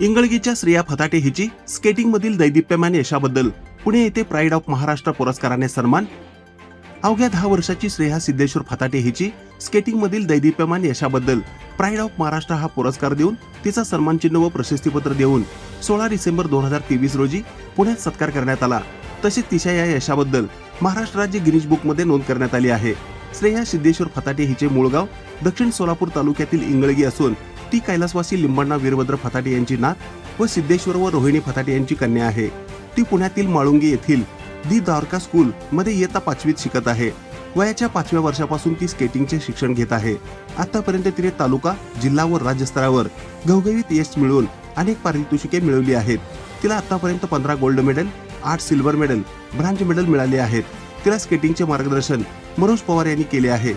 इंगळगीच्या श्रेया फताटे हिची स्केटिंग मधील दैदिप्यमान यशाबद्दल पुणे येथे प्राईड ऑफ महाराष्ट्र पुरस्काराने सन्मान. अवघ्या दहा वर्षाची श्रेया सिद्धेश्वर फताटे हिची स्केटिंग मधील दैदिप्यमान यशाबद्दल प्राईड ऑफ महाराष्ट्र हा पुरस्कार देऊन तिचा सन्मान चिन्ह व प्रशस्तीपत्र देऊन सोळा डिसेंबर दोन हजार तेवीस रोजी पुण्यात सत्कार करण्यात आला. तसेच तिच्या या यशाबद्दल महाराष्ट्र राज्य गिनीज बुकमध्ये नोंद करण्यात आली आहे. श्रेया सिद्धेश्वर फताटे हिचे मूळ गाव दक्षिण सोलापूर तालुक्यातील इंगळगी असून ती कैलासवासी लिंबण्णा वीरभद्र फताटे यांची नात व सिद्धेश्वर व रोहिणी फताटे यांची कन्या आहे. ती पुण्यातील माळुंगी येथील दी द्वारका स्कूल मध्ये इयत्ता पाचवीत शिकत आहे. वयाच्या पाचव्या वर्षापासून ती स्केटिंगचे शिक्षण घेत आहे. आतापर्यंत तिने तालुका जिल्हा व राज्यस्तरावर घवघवीत यश मिळवून अनेक पारितोषिके मिळवली आहेत. तिला आतापर्यंत पंधरा गोल्ड मेडल आठ सिल्वर मेडल ब्रांज मेडल मिळाले आहेत. तिला स्केटिंगचे मार्गदर्शन मनोज पवार यांनी केले आहे.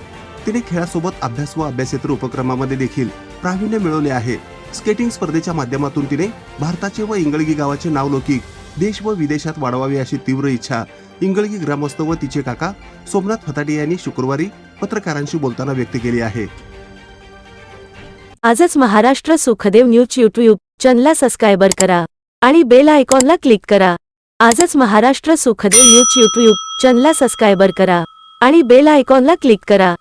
तिने खेळासोबत अभ्यास व अभ्यासेतर उपक्रमामध्ये देखील प्रावीण्य मिळवले आहे. स्केटिंग स्पर्धेच्या माध्यमातून तिने भारताचे व इंगळगी गावाचे नावलौकिक देश व विदेशात वाढवावे अशी तीव्र इच्छा इंगळगी ग्रामस्थ व तिचे काका सोमनाथ फताटे यांनी शुक्रवारी पत्रकारांशी बोलताना व्यक्त केली आहे. आजच महाराष्ट्र सुखदेव न्यूज यूट्यूब चॅनलला सबस्क्राईबर करा आणि बेल आयकॉनला क्लिक करा. आजच महाराष्ट्र सुखदेव न्यूज यूट्यूब चॅनलला सबस्क्राईबर करा आणि बेल आयकॉनला क्लिक करा.